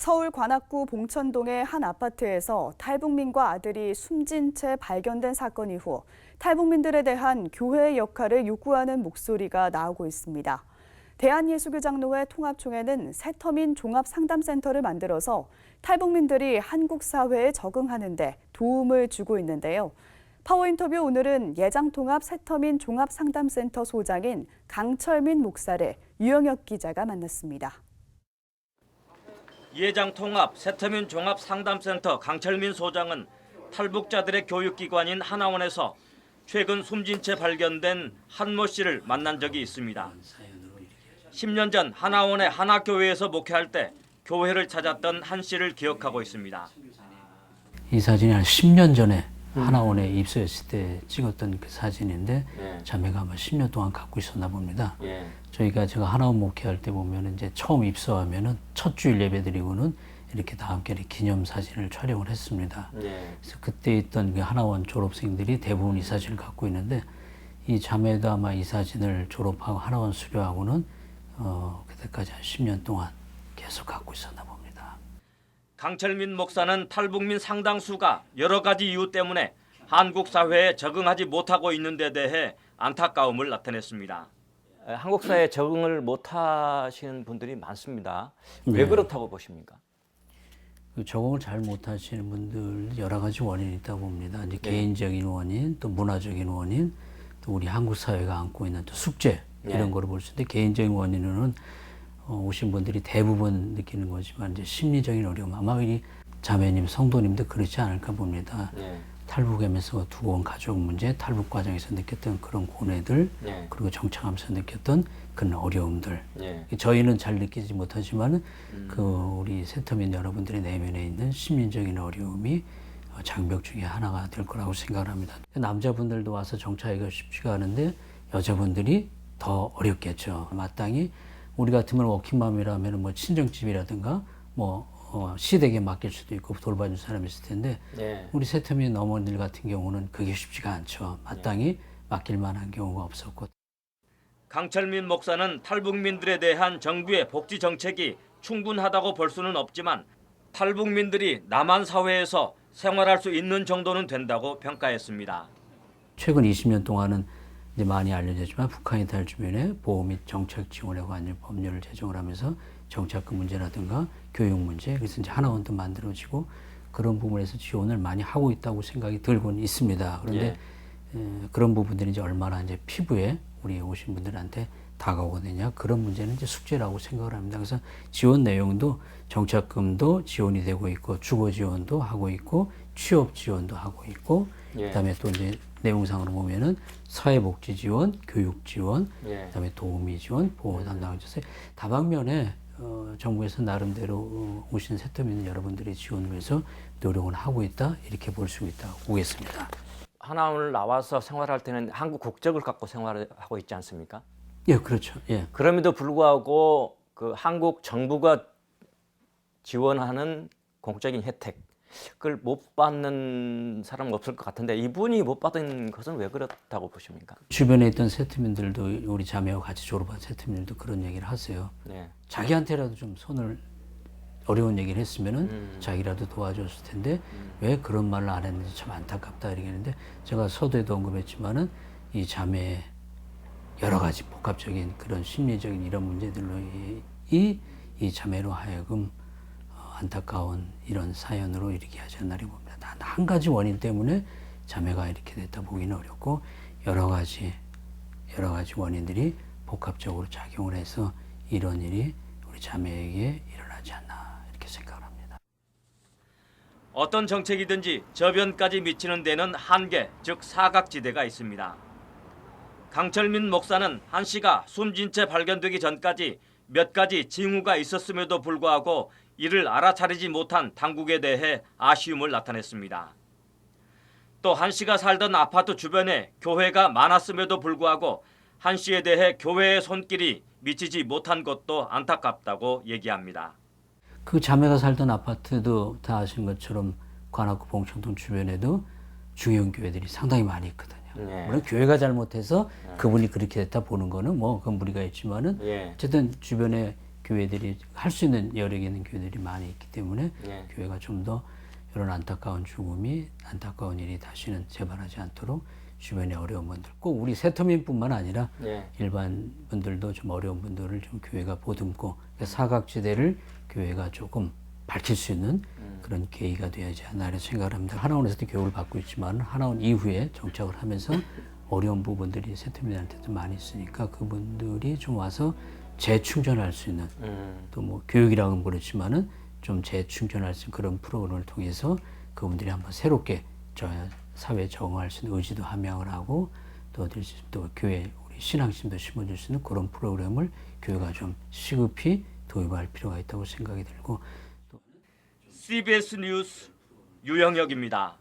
서울 관악구 봉천동의 한 아파트에서 탈북민과 아들이 숨진 채 발견된 사건 이후 탈북민들에 대한 교회의 역할을 요구하는 목소리가 나오고 있습니다. 대한예수교장로회 통합총회는 새터민 종합상담센터를 만들어서 탈북민들이 한국 사회에 적응하는 데 도움을 주고 있는데요. 파워인터뷰 오늘은 예장통합 새터민 종합상담센터 소장인 강철민 목사를 유영혁 기자가 만났습니다. 예장 통합 세터민 종합 상담센터 강철민 소장은 탈북자들의 교육기관인 하나원에서 최근 숨진 채 발견된 한모 씨를 만난 적이 있습니다. 10년 전 하나원의 하나교회에서 목회할 때 교회를 찾았던 한 씨를 기억하고 있습니다. 이 사진이 한 10년 전에 하나원에 입소했을 때 찍었던 그 사진인데 예. 자매가 아마 10년 동안 갖고 있었나 봅니다. 예. 저희가 제가 하나원 목회할 때 보면 이제 처음 입소하면은 첫 주일 예배 드리고는 이렇게 다 함께 기념 사진을 촬영을 했습니다. 예. 그래서 그때 있던 그 하나원 졸업생들이 대부분 이 사진을 갖고 있는데 이 자매도 아마 이 사진을 졸업하고 하나원 수료하고는 어, 그때까지 한 10년 동안 계속 갖고 있었나 봅니다. 강철민 목사는 탈북민 상당수가 여러 가지 이유 때문에 한국 사회에 적응하지 못하고 있는 데 대해 안타까움을 나타냈습니다. 한국 사회에 적응을 못 하시는 분들이 많습니다. 왜 네. 그렇다고 보십니까? 그 적응을 잘 못 하시는 분들 여러 가지 원인이 있다고 봅니다. 이제 개인적인 원인, 또 문화적인 원인, 또 우리 한국 사회가 안고 있는 또 숙제 이런 거를 볼 수 있는데 개인적인 어, 오신 분들이 대부분 느끼는 거지만 이제 심리적인 어려움 아마 이 자매님, 성도님도 그렇지 않을까 봅니다. 네. 탈북하면서 두고 온 가족 문제, 탈북 과정에서 느꼈던 그런 고뇌들, 네. 그리고 정착하면서 느꼈던 그런 어려움들, 네. 저희는 잘 느끼지 못하지만 그 우리 센터민 여러분들의 내면에 있는 심리적인 어려움이 어, 장벽 중에 하나가 될 거라고 생각을 합니다. 남자분들도 와서 정착하기가 쉽지가 않은데 여자분들이 더 어렵겠죠. 마땅히 우리 같으면 워킹맘이라면 뭐 친정집이라든가 뭐 어, 시댁에 맡길 수도 있고 돌봐줄 사람이 있을 텐데 네. 우리 세터민 어머니들 같은 경우는 그게 쉽지가 않죠. 마땅히 맡길 만한 경우가 없었고 강철민 목사는 탈북민들에 대한 정부의 복지 정책이 충분하다고 볼 수는 없지만 탈북민들이 남한 사회에서 생활할 수 있는 정도는 된다고 평가했습니다. 최근 20년 동안은 이제 많이 알려졌지만 북한 이탈 주변에 보호 및 정책 지원에 관한 법률을 제정을 하면서 정착금 문제라든가 교육 문제 그래서 이제 하나원도 만들어지고 그런 부분에서 지원을 많이 하고 있다고 생각이 들고는 있습니다. 그런데 에, 그런 부분들이 이제 얼마나 이제 피부에 우리 오신 분들한테 다가오거든요. 그런 문제는 이제 숙제라고 생각을 합니다. 그래서 지원 내용도 정착금도 지원이 되고 있고 주거 지원도 하고 있고 취업 지원도 하고 있고 예. 그다음에 또 이제 내용상으로 보면은 사회복지 지원, 교육 지원, 예. 그다음에 도우미 지원, 보호 담당 조세 다방면에 어, 정부에서 나름대로 어, 오신 세터민 여러분들이 지원을 위해서 노력을 하고 있다 이렇게 볼 수 있다고 보겠습니다. 하나원을 나와서 생활할 때는 한국 국적을 갖고 생활하고 있지 않습니까? 예, 그렇죠. 예, 그럼에도 불구하고 그 한국 정부가 지원하는 공적인 혜택 그걸 못 받는 사람은 없을 것 같은데 이분이 못 받은 것은 왜 그렇다고 보십니까? 주변에 있던 세터민들도 우리 자매와 같이 졸업한 세터민들도 그런 얘기를 하세요. 네. 자기한테라도 좀 손을 어려운 얘기를 했으면은 자기라도 도와줬을 텐데 왜 그런 말을 안 했는지 참 안타깝다 이러겠는데 제가 서두에도 언급했지만은 이 자매의 여러 가지 복합적인 그런 심리적인 이런 문제들로 이, 이, 이 자매로 하여금 어, 안타까운 이런 사연으로 이렇게 하지 않나리 봅니다. 단한 가지 원인 때문에 자매가 이렇게 됐다 보기는 어렵고 여러 가지 여러 가지 원인들이 복합적으로 작용을 해서 이런 일이 우리 자매에게 일어나지 않나 이렇게 생각을 합니다. 어떤 정책이든지 저변까지 미치는 데는 한계, 즉 사각지대가 있습니다. 강철민 목사는 한 씨가 숨진 채 발견되기 전까지 몇 가지 징후가 있었음에도 불구하고 이를 알아차리지 못한 당국에 대해 아쉬움을 나타냈습니다. 또 한 씨가 살던 아파트 주변에 교회가 많았음에도 불구하고 한 씨에 대해 교회의 손길이 미치지 못한 것도 안타깝다고 얘기합니다. 그 자매가 살던 아파트도 다 아시는 것처럼 관악구 봉천동 주변에도 중형 교회들이 상당히 많이 있거든요. 네. 물론 교회가 잘못해서 그분이 그렇게 됐다 보는 거는 뭐 그건 무리가 있지만은 예. 어쨌든 주변에 교회들이 할 수 있는 여력이 있는 교회들이 많이 있기 때문에 예. 교회가 좀 더 이런 안타까운 죽음이 안타까운 일이 다시는 재발하지 않도록 주변의 어려운 분들 꼭 우리 세터민뿐만 아니라 예. 일반 분들도 좀 어려운 분들을 좀 교회가 보듬고 그 사각지대를 교회가 조금 밝힐 수 있는 그런 계기가 되어야지 않나 이런 생각을 합니다. 하나원에서도 교육을 받고 있지만 하나원 이후에 정착을 하면서 어려운 부분들이 세터민한테도 많이 있으니까 그분들이 좀 와서 재충전할 수 있는 음. 또뭐 교육이라고는 그렇지만은 좀 재충전할 수 있는 그런 프로그램을 통해서 그분들이 한번 새롭게 저 사회에 적응할 수 있는 의지도 함양을 하고 또, 또 교회 우리 신앙심도 심어줄 수 있는 그런 프로그램을 교회가 좀 시급히 도입할 필요가 있다고 생각이 들고 CBS 뉴스 유영혁입니다.